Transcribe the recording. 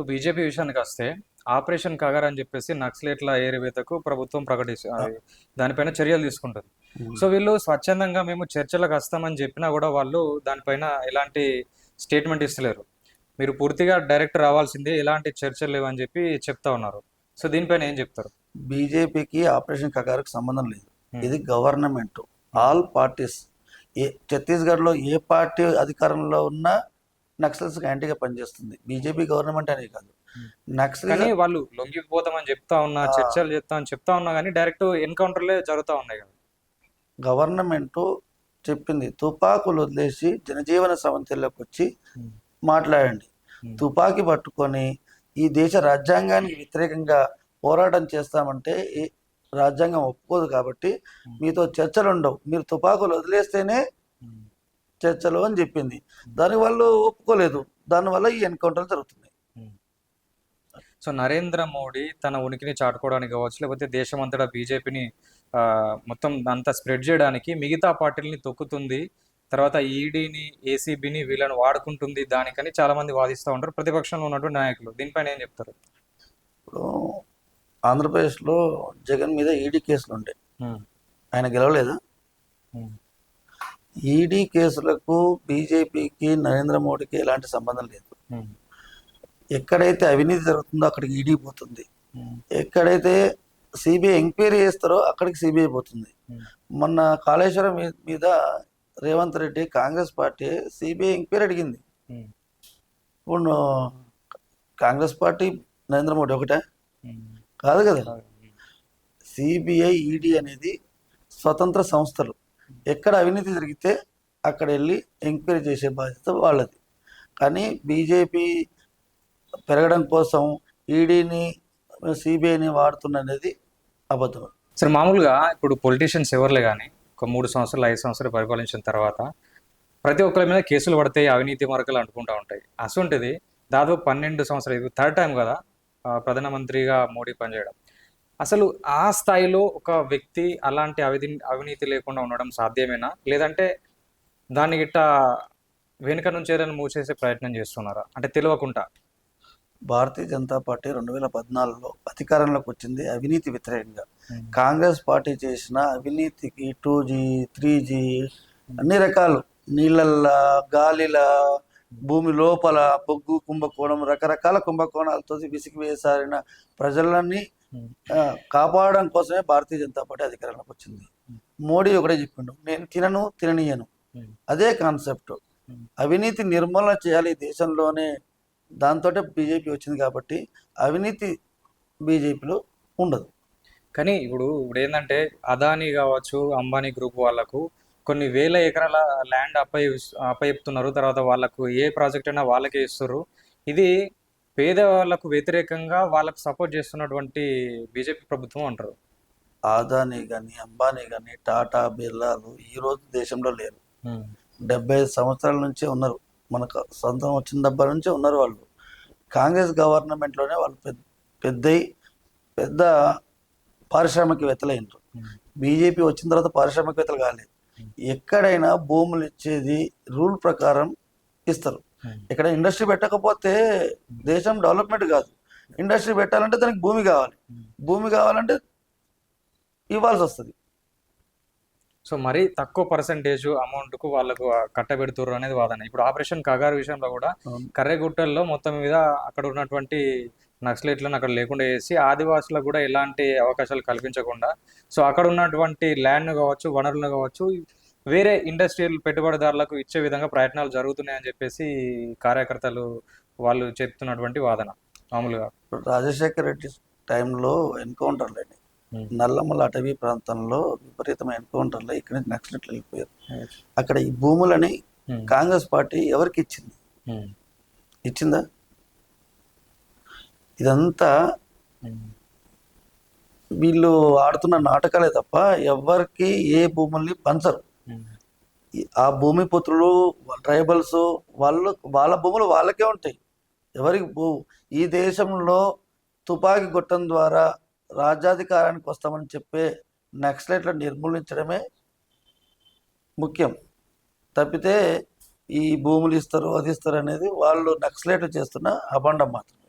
ఇప్పుడు బీజేపీ విషయానికి వస్తే ఆపరేషన్ కగర్ అని చెప్పేసి నక్సలేట్ల ఏరివేతకు ప్రభుత్వం ప్రకటిస్తుంది దానిపైన చర్యలు తీసుకుంటుంది. సో వీళ్ళు స్వచ్ఛందంగా మేము చర్చలకు వస్తామని చెప్పినా కూడా వాళ్ళు దానిపైన ఎలాంటి స్టేట్మెంట్ ఇస్తలేరు. మీరు పూర్తిగా డైరెక్ట్ రావాల్సిందే ఎలాంటి చర్చలు లేవని చెప్పి చెప్తా ఉన్నారు. సో దీనిపైన ఏం చెప్తారు? బీజేపీకి ఆపరేషన్ కగారుకు సంబంధం లేదు. Hmm. ఇది గవర్నమెంట్. All parties. ఏ ఛత్తీస్గఢ్లో ఏ పార్టీ అధికారంలో ఉన్నా నక్సల్స్ యాంటీగా పనిచేస్తుంది బీజేపీ గవర్నమెంట్ అనే కాదు Hmm. నక్సల్ కానీ వాళ్ళు లొంగిపోతామని చెప్తా ఉన్నా. చర్చలు చెప్తామని చెప్తా ఉన్నా కానీ డైరెక్ట్ ఎన్కౌంటర్లే జరుగుతూ ఉన్నాయి కదా గవర్నమెంట్ చెప్పింది తుపాకులు వదిలేసి జనజీవన సమస్యల్లోకి వచ్చి Hmm. మాట్లాడండి Hmm. తుపాకీ పట్టుకొని ఈ దేశ రాజ్యాంగానికి వ్యతిరేకంగా పోరాటం చేస్తామంటే రాజ్యాంగం ఒప్పుకోదు కాబట్టి. మీతో చర్చలు ఉండవు మీరు తుపాకులు వదిలేస్తేనే చర్చలు అని చెప్పింది. దాని వాళ్ళు ఒప్పుకోలేదు. దానివల్ల ఈ ఎన్కౌంటర్ జరుగుతున్నాయి. సో నరేంద్ర మోడీ తన ఉనికిని చాటుకోవడానికి కావచ్చు లేకపోతే దేశమంతటా బీజేపీని మొత్తం అంతా స్ప్రెడ్ చేయడానికి మిగతా పార్టీలని తొక్కుతుంది. తర్వాత ఈడీని ఏసీబీని వీళ్ళని వాడుకుంటుంది దానికని చాలా మంది వాదిస్తూ ఉంటారు. ప్రతిపక్షంలో ఉన్నటువంటి నాయకులు దీనిపైన ఏం చెప్తారు? ఇప్పుడు ఆంధ్రప్రదేశ్లో జగన్ మీద ఈడీ కేసులు ఉండే ఆయన గెలవలేదా? ఈడీ కేసులకు బీజేపీకి నరేంద్ర మోడీకి ఎలాంటి సంబంధం లేదు. ఎక్కడైతే అవినీతి జరుగుతుందో అక్కడికి ఈడీ పోతుంది. ఎక్కడైతే సిబిఐ ఎంక్వైరీ చేస్తారో అక్కడికి సిబిఐ పోతుంది. మొన్న కాళేశ్వరం మీద Revanth Reddy Congress party CBI enquiry అడిగింది. ఇప్పుడు కాంగ్రెస్ పార్టీ నరేంద్ర మోడీ ఒకటే? కాదు. కదా. సిబిఐ ఈడీ అనేది స్వతంత్ర సంస్థలు. ఎక్కడ అవినీతి జరిగితే అక్కడ వెళ్ళి ఎంక్వైరీ చేసే బాధ్యత వాళ్ళది. కానీ బీజేపీ పెరగడం కోసం ఈడీని సిబిఐని వాడుతున్నది అబద్ధం. సార్ మామూలుగా ఇప్పుడు పొలిటీషియన్స్ ఎవరులే కానీ ఒక మూడు సంవత్సరాలు ఐదు సంవత్సరాలు పరిపాలించిన తర్వాత ప్రతి ఒక్కరి మీద కేసులు పడతాయి అవినీతి మరకలు అంటుకుంటూ ఉంటాయి. అసొంటిది దాదాపు పన్నెండు సంవత్సరాలు ఇది థర్డ్ టైం కదా ప్రధానమంత్రిగా మోడీ పనిచేయడం. అసలు ఆ స్థాయిలో ఒక వ్యక్తి అలాంటి అవిధి అవినీతి లేకుండా ఉండడం సాధ్యమేనా? లేదంటే దాన్ని గిట్ట వెనుక నుంచి ఏదైనా మూసేసే ప్రయత్నం చేస్తున్నారా? అంటే తెలియకుండా భారతీయ జనతా పార్టీ రెండు వేల పద్నాలుగులో అధికారంలోకి వచ్చింది అవినీతి వ్యతిరేకంగా. కాంగ్రెస్ పార్టీ చేసిన అవినీతికి టూ జీ త్రీ జీ అన్ని రకాలు నీళ్ళల్లా గాలిలా భూమి లోపల బొగ్గు కుంభకోణం రకరకాల కుంభకోణాలతో విసిగి వేసారిన ప్రజలన్నీ ఆ, కాపాడడం కోసమే భారతీయ జనతా పార్టీ అధికారంలోకి వచ్చింది. మోడీ ఒకటే చెప్పిండు నేను తినను తిననీయను. అదే కాన్సెప్ట్. అవినీతి నిర్మూలన చేయాలి దేశంలోనే దాంతో బీజేపీ వచ్చింది కాబట్టి అవినీతి బీజేపీలో ఉండదు. కానీ ఇప్పుడు ఇప్పుడు ఏంటంటే అదానీ కావచ్చు అంబానీ గ్రూప్ వాళ్ళకు కొన్ని వేల ఎకరాల ల్యాండ్ అప్పయి అప్పయిస్తున్నారు తర్వాత వాళ్ళకు ఏ ప్రాజెక్ట్ అయినా వాళ్ళకే ఇస్తారు ఇది పేదవాళ్ళకు వ్యతిరేకంగా వాళ్ళకు సపోర్ట్ చేస్తున్నటువంటి బీజేపీ ప్రభుత్వం అంటారు. ఆదానీ కానీ అంబానీ కానీ టాటా బిర్లాలు ఈ రోజు దేశంలో లేరు. డెబ్బై ఐదు సంవత్సరాల నుంచే ఉన్నారు. మనకు సొంతం వచ్చిన డెబ్బై నుంచే ఉన్నారు వాళ్ళు. కాంగ్రెస్ గవర్నమెంట్లోనే వాళ్ళు పెద్ద పెద్దయి పెద్ద పారిశ్రామికవేత్తలు బీజేపీ వచ్చిన తర్వాత పారిశ్రామికవేత్తలు కాలేదు. ఎక్కడైనా భూములు ఇచ్చేది రూల్ ప్రకారం ఇస్తారు. ఇక్కడ ఇండస్ట్రీ పెట్టకపోతే దేశం డెవలప్మెంట్ కాదు. ఇండస్ట్రీ పెట్టాలంటే దానికి భూమి కావాలి. భూమి కావాలంటే ఇవ్వాల్సి వస్తుంది. సో మరీ తక్కువ పర్సంటేజ్ అమౌంట్కు వాళ్ళకు కట్టబెడుతుర్రు అనేది వాదన. ఇప్పుడు ఆపరేషన్ కగారు విషయంలో కూడా. కర్రెగుట్టల్లో మొత్తం మీద అక్కడ ఉన్నటువంటి నక్సలైట్లను అక్కడ లేకుండా చేసి ఆదివాసులకు కూడా ఎలాంటి అవకాశాలు కల్పించకుండా సో అక్కడ ఉన్నటువంటి ల్యాండ్ కావచ్చు వనరులు కావచ్చు వేరే ఇండస్ట్రియల్ పెట్టుబడిదారులకు ఇచ్చే విధంగా ప్రయత్నాలు జరుగుతున్నాయని చెప్పేసి కార్యకర్తలు వాళ్ళు చెప్తున్నటువంటి వాదన మామూలుగా రాజశేఖర రెడ్డి టైంలో ఎన్కౌంటర్లు అయినాయి నల్లమల అటవీ ప్రాంతంలో విపరీతమైన ఎన్కౌంటర్లు ఇక్కడి నుంచి నక్సలెట్లు వెళ్ళిపోయారు అక్కడ ఈ భూములని Hmm. కాంగ్రెస్ పార్టీ ఎవరికి ఇచ్చింది Hmm. ఇచ్చిందా ఇదంతా Hmm. వీళ్ళు ఆడుతున్న నాటకాలే తప్ప ఎవరికి ఏ భూముల్ని పంచరు Hmm. ఆ భూమి పుత్రులు ట్రైబల్స్ వాళ్ళు వాళ్ళ భూములు వాళ్ళకే ఉంటాయి. ఎవరికి భూ ఈ దేశంలో తుపాకీ గొట్టం ద్వారా రాజ్యాధికారానికి వస్తామని చెప్పే నక్సలైట్లను నిర్మూలించడమే ముఖ్యం. తప్పితే ఈ భూములు ఇస్తారు అది ఇస్తారు అనేది వాళ్ళు నక్సలైట్లు చేస్తున్న అబండం మాత్రం.